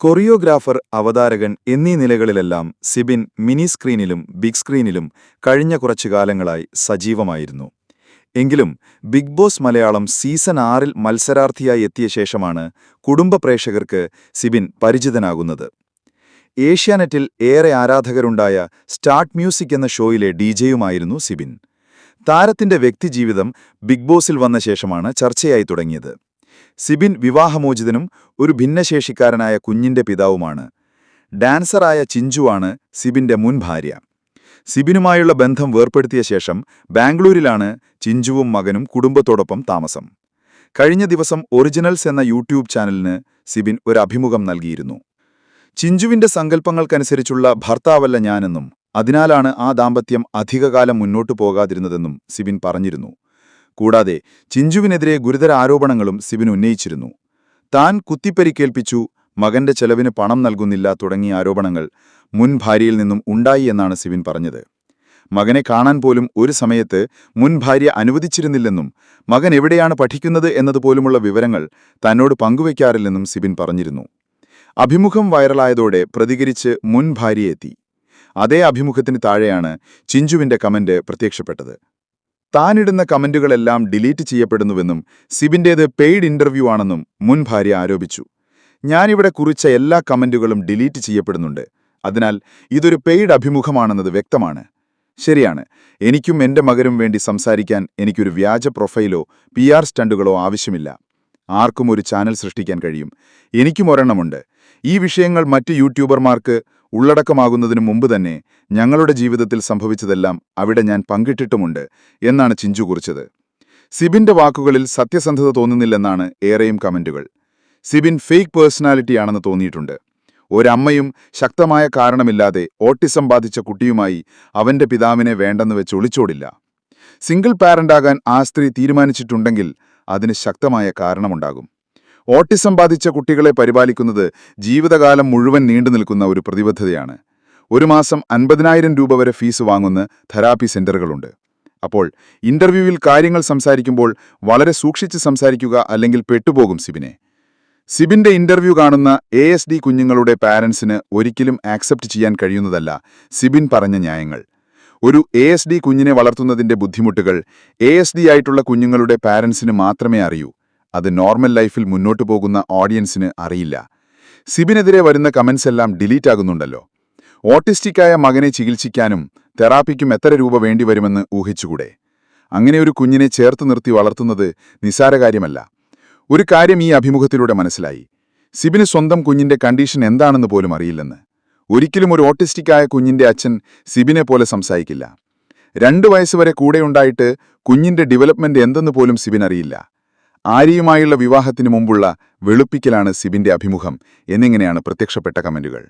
Choreographer അവതാരകൻ എന്നീ നിലകളിലെല്ലാം സിബിൻ മിനി സ്ക്രീനിലും ബിഗ് സ്ക്രീനിലും കഴിഞ്ഞ കുറച്ചു കാലങ്ങളായി സജീവമായിരുന്നു. എങ്കിലും ബിഗ് ബോസ് മലയാളം സീസൺ ആറിൽ മത്സരാർത്ഥിയായി എത്തിയ ശേഷമാണ് കുടുംബ പ്രേക്ഷകർക്ക് സിബിൻ പരിചിതനാകുന്നത്. ഏഷ്യാനെറ്റിൽ ഏറെ ആരാധകരുണ്ടായ സ്റ്റാർട്ട് മ്യൂസിക് എന്ന ഷോയിലെ ഡിജെയുമായിരുന്നു സിബിൻ. താരത്തിന്റെ വ്യക്തിജീവിതം ബിഗ് ബോസിൽ വന്ന ശേഷമാണ് ചർച്ചയായി തുടങ്ങിയത്. സിബിൻ വിവാഹമോചിതനും ഒരു ഭിന്നശേഷിക്കാരനായ കുഞ്ഞിന്റെ പിതാവുമാണ്. ഡാൻസറായ ചിഞ്ചുവാണ് സിബിന്റെ മുൻ ഭാര്യ. സിബിനുമായുള്ള ബന്ധം വേർപ്പെടുത്തിയ ശേഷം ബാംഗ്ലൂരിലാണ് ചിഞ്ചുവും മകനും കുടുംബത്തോടൊപ്പം താമസം. കഴിഞ്ഞ ദിവസം ഒറിജിനൽസ് എന്ന യൂട്യൂബ് ചാനലിന് സിബിൻ ഒരു അഭിമുഖം നൽകിയിരുന്നു. ചിഞ്ചുവിന്റെ സങ്കല്പങ്ങൾക്കനുസരിച്ചുള്ള ഭർത്താവല്ല ഞാനെന്നും അതിനാലാണ് ആ ദാമ്പത്യം അധികകാലം മുന്നോട്ടു പോകാതിരുന്നതെന്നും സിബിൻ പറഞ്ഞിരുന്നു. കൂടാതെ ചിഞ്ചുവിനെതിരെ ഗുരുതര ആരോപണങ്ങളും സിബിൻ ഉന്നയിച്ചിരുന്നു. താൻ കുത്തിപ്പരിക്കേൽപ്പിച്ചു മകന്റെ ചെലവിന് പണം നൽകുന്നില്ല തുടങ്ങിയ ആരോപണങ്ങൾ മുൻ ഭാര്യയിൽ നിന്നും ഉണ്ടായി എന്നാണ് സിബിൻ പറഞ്ഞത്. മകനെ കാണാൻ പോലും ഒരു സമയത്ത് മുൻ ഭാര്യ അനുവദിച്ചിരുന്നില്ലെന്നും മകൻ എവിടെയാണ് പഠിക്കുന്നത് എന്നതുപോലുമുള്ള വിവരങ്ങൾ തന്നോട് പങ്കുവയ്ക്കാറില്ലെന്നും സിബിൻ പറഞ്ഞിരുന്നു. അഭിമുഖം വൈറലായതോടെ പ്രതികരിച്ച് മുൻ ഭാര്യയെത്തി. അതേ അഭിമുഖത്തിന് താഴെയാണ് ചിഞ്ചുവിന്റെ കമന്റ് പ്രത്യക്ഷപ്പെട്ടത്. താനിടുന്ന കമന്റുകളെല്ലാം ഡിലീറ്റ് ചെയ്യപ്പെടുന്നുവെന്നും സിബിന്റേത് പെയ്ഡ് ഇന്റർവ്യൂ ആണെന്നും മുൻ ഭാര്യ ആരോപിച്ചു. ഞാനിവിടെ കുറിച്ച എല്ലാ കമന്റുകളും ഡിലീറ്റ് ചെയ്യപ്പെടുന്നുണ്ട്. അതിനാൽ ഇതൊരു പെയ്ഡ് അഭിമുഖമാണെന്നത് വ്യക്തമാണ്. ശരിയാണ്. എനിക്കും എന്റെ മകനും വേണ്ടി സംസാരിക്കാൻ എനിക്കൊരു വ്യാജ പ്രൊഫൈലോ പി ആർ സ്റ്റണ്ടുകളോ ആവശ്യമില്ല. ആർക്കും ഒരു ചാനൽ സൃഷ്ടിക്കാൻ കഴിയും. എനിക്കും ഒരെണ്ണമുണ്ട്. ഈ വിഷയങ്ങൾ മറ്റ് യൂട്യൂബർമാർക്ക് ഉള്ളടക്കമാകുന്നതിനു മുമ്പ് തന്നെ ഞങ്ങളുടെ ജീവിതത്തിൽ സംഭവിച്ചതെല്ലാം അവിടെ ഞാൻ പങ്കിട്ടിട്ടുമുണ്ട് എന്നാണ് ചിഞ്ചു കുറിച്ചത്. സിബിന്റെ വാക്കുകളിൽ സത്യസന്ധത തോന്നുന്നില്ലെന്നാണ് ഏറെയും കമന്റുകൾ സിബിൻ ഫേക്ക് പേഴ്സണാലിറ്റിയാണെന്ന് തോന്നിയിട്ടുണ്ട്. ഒരമ്മയും ശക്തമായ കാരണമില്ലാതെ ഓട്ടിസം ബാധിച്ച കുട്ടിയുമായി അവന്റെ പിതാവിനെ വേണ്ടെന്ന് വെച്ച് ഒളിച്ചോടില്ല. സിംഗിൾ പാരന്റാകാൻ ആ സ്ത്രീ തീരുമാനിച്ചിട്ടുണ്ടെങ്കിൽ അതിന് ശക്തമായ കാരണമുണ്ടാകും. ഓട്ടിസം ബാധിച്ച കുട്ടികളെ പരിപാലിക്കുന്നത് ജീവിതകാലം മുഴുവൻ നീണ്ടു നിൽക്കുന്ന ഒരു പ്രതിബദ്ധതയാണ്. ഒരു മാസം അൻപതിനായിരം രൂപ വരെ ഫീസ് വാങ്ങുന്ന തെറാപ്പി സെന്ററുകളുണ്ട്. അപ്പോൾ ഇന്റർവ്യൂവിൽ കാര്യങ്ങൾ സംസാരിക്കുമ്പോൾ വളരെ സൂക്ഷിച്ച് സംസാരിക്കുക അല്ലെങ്കിൽ പെട്ടുപോകും സിബിനെ. സിബിന്റെ ഇന്റർവ്യൂ കാണുന്ന എ എസ് ഡി കുഞ്ഞുങ്ങളുടെ പാരൻസിന് ഒരിക്കലും ആക്സെപ്റ്റ് ചെയ്യാൻ കഴിയുന്നതല്ല സിബിൻ പറഞ്ഞ ന്യായങ്ങൾ. ഒരു എ എസ് ഡി കുഞ്ഞിനെ വളർത്തുന്നതിന്റെ ബുദ്ധിമുട്ടുകൾ എ എസ് ഡി ആയിട്ടുള്ള കുഞ്ഞുങ്ങളുടെ പാരൻസിന് മാത്രമേ അറിയൂ. അത് നോർമൽ ലൈഫിൽ മുന്നോട്ട് പോകുന്ന ഓഡിയൻസിന് അറിയില്ല. സിബിനെതിരെ വരുന്ന കമൻസ് എല്ലാം ഡിലീറ്റ് ആകുന്നുണ്ടല്ലോ. ഓട്ടിസ്റ്റിക്കായ മകനെ ചികിത്സിക്കാനും തെറാപ്പിക്കും എത്ര രൂപ വേണ്ടിവരുമെന്ന് ഊഹിച്ചുകൂടെ? അങ്ങനെ ഒരു കുഞ്ഞിനെ ചേർത്ത് നിർത്തി വളർത്തുന്നത് നിസാര കാര്യമല്ല. ഒരു കാര്യം ഈ അഭിമുഖത്തിലൂടെ മനസ്സിലായി. സിബിന് സ്വന്തം കുഞ്ഞിന്റെ കണ്ടീഷൻ എന്താണെന്ന് പോലും അറിയില്ലെന്ന്. ഒരിക്കലും ഒരു ഓട്ടിസ്റ്റിക്കായ കുഞ്ഞിന്റെ അച്ഛൻ സിബിനെ പോലെ സംസാരിക്കില്ല. രണ്ടു വയസ്സുവരെ കൂടെയുണ്ടായിട്ട് കുഞ്ഞിന്റെ ഡെവലപ്മെന്റ് എന്തെന്ന് പോലും സിബിൻ അറിയില്ല ആര്യയുമായുള്ള വിവാഹത്തിന് മുമ്പുള്ള വെളുപ്പിക്കലാണ് സിബിന്റെ അഭിമുഖം. എന്നിങ്ങനെയാണ് പ്രത്യക്ഷപ്പെട്ട കമന്റുകൾ.